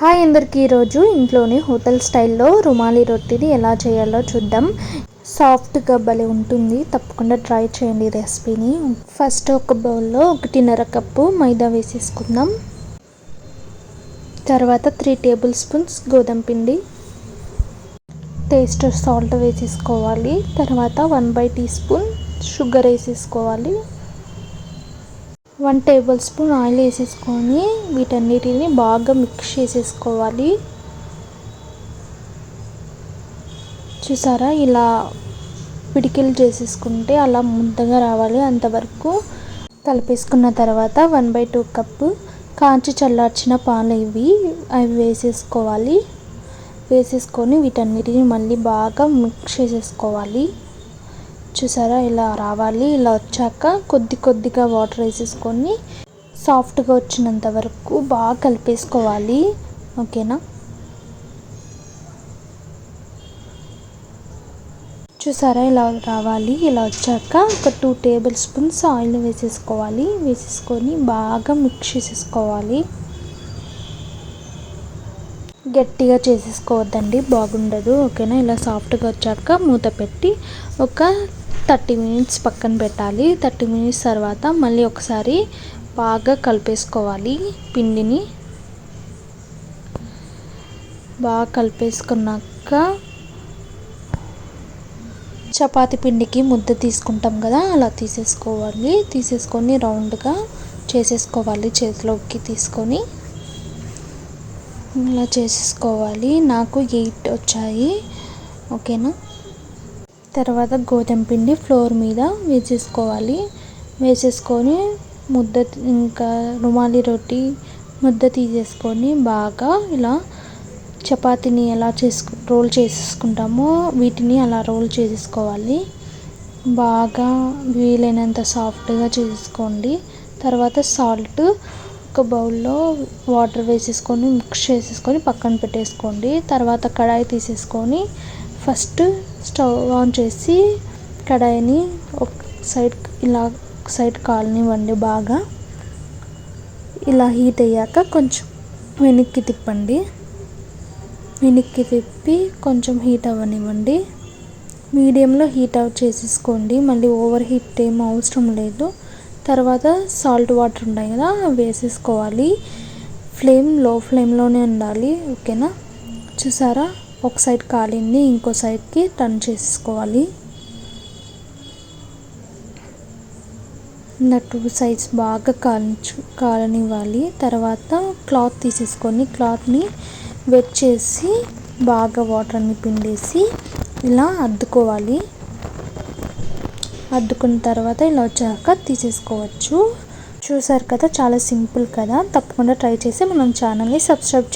Hi అందరికీ ఈరోజు ఇంట్లోనే హోటల్ స్టైల్లో రుమాలి రొట్టెని ఎలా చేయాలో చూద్దాం. సాఫ్ట్గా భలే ఉంటుంది. తప్పకుండా ట్రై చేయండి రెసిపీని. ఫస్ట్ ఒక బౌల్లో ఒకటిన్నర కప్పు మైదా వేసేసుకుందాం. తర్వాత త్రీ టేబుల్ స్పూన్స్ గోధుమ పిండి. టేస్ట్ సాల్ట్ వేసేసుకోవాలి. తర్వాత one by teaspoon sugar వేసేసుకోవాలి. వన్ టేబుల్ స్పూన్ ఆయిల్ వేసేసుకొని వీటన్నిటిని బాగా మిక్స్ చేసేసుకోవాలి. చూసారా? ఇలా పిడికిలు చేసేసుకుంటే అలా ముద్దగా రావాలి అంతవరకు. కలిపేసుకున్న తర్వాత వన్ బై టూ కప్పు కాంచి చల్లార్చిన పాలు ఇవి అవి వేసేసుకోవాలి. వేసేసుకొని వీటన్నిటిని మళ్ళీ బాగా మిక్స్ చేసేసుకోవాలి. చూసారా? ఇలా రావాలి. ఇలా వచ్చాక కొద్ది కొద్దిగా వాటర్ వేసేసుకొని సాఫ్ట్గా వచ్చినంత వరకు బాగా కలిపేసుకోవాలి. ఓకేనా? చూసారా? ఇలా రావాలి. ఇలా వచ్చాక ఒక టూ టేబుల్ స్పూన్స్ ఆయిల్ వేసేసుకోవాలి. వేసేసుకొని బాగా మిక్స్ చేసేసుకోవాలి. గట్టిగా చేసేసుకోవద్దండి. బాగుండదు. ఓకేనా? ఇలా సాఫ్ట్గా వచ్చాక మూత పెట్టి ఒక థర్టీ మినిట్స్ పక్కన పెట్టాలి. థర్టీ మినిట్స్ తర్వాత మళ్ళీ ఒకసారి బాగా కలిపేసుకోవాలి పిండిని. బాగా కలిపేసుకున్నాక చపాతి పిండికి ముద్ద తీసుకుంటాం కదా అలా తీసేసుకోవాలి. తీసేసుకొని రౌండ్గా చేసేసుకోవాలి చేతిలోకి తీసుకొని. ఇలా చేసేసుకోవాలి. నాకు ఎయిట్ వచ్చాయి. ఓకేనా? తర్వాత గోధుమ పిండి ఫ్లోర్ మీద వేసేసుకోవాలి. వేసేసుకొని ముద్ద ఇంకా రుమాలి రొట్టి ముద్ద తీసేసుకొని బాగా ఇలా చపాతీని ఎలా చేసుకు రోల్ చేసేసుకుంటామో వీటిని అలా రోల్ చేసేసుకోవాలి. బాగా వీలైనంత సాఫ్ట్గా చేసుకోండి. తర్వాత సాల్ట్ ఒక బౌల్లో వాటర్ వేసేసుకొని మిక్స్ చేసేసుకొని పక్కన పెట్టేసుకోండి. తర్వాత కడాయి తీసేసుకొని ఫస్ట్ స్టవ్ ఆన్ చేసి కడాయిని ఒక సైడ్ ఇలా సైడ్ కాలనివ్వండి బాగా. ఇలా హీట్ అయ్యాక కొంచెం వెనక్కి తిప్పండి. వెనక్కి తిప్పి కొంచెం హీట్ అవ్వనివ్వండి. మీడియంలో హీట్ అవుట్ చేసేసుకోండి. మళ్ళీ ఓవర్ హీట్ ఏం అవసరం లేదు. తర్వాత సాల్ట్ వాటర్ ఉన్నాయి కదా వేసేసుకోవాలి. ఫ్లేమ్లో ఫ్లేమ్లోనే ఉండాలి. ఓకేనా? చూసారా? ఒక సైడ్ కాలింది ఇంకో సైడ్కి టర్న్ చేసుకోవాలి. ఇలా టూ సైడ్స్ బాగా కాలించు కాలనివ్వాలి. తర్వాత క్లాత్ తీసేసుకొని క్లాత్ని వెట్ చేసి బాగా వాటర్ అన్ని పిండేసి ఇలా అద్దుకోవాలి. అద్దుకున్న తర్వాత ఇలా వచ్చాక తీసేసుకోవచ్చు. చూసారు కదా చాలా సింపుల్ కదా? తప్పకుండా ట్రై చేసి మనం ఛానల్ని సబ్స్క్రైబ్ చేయాలి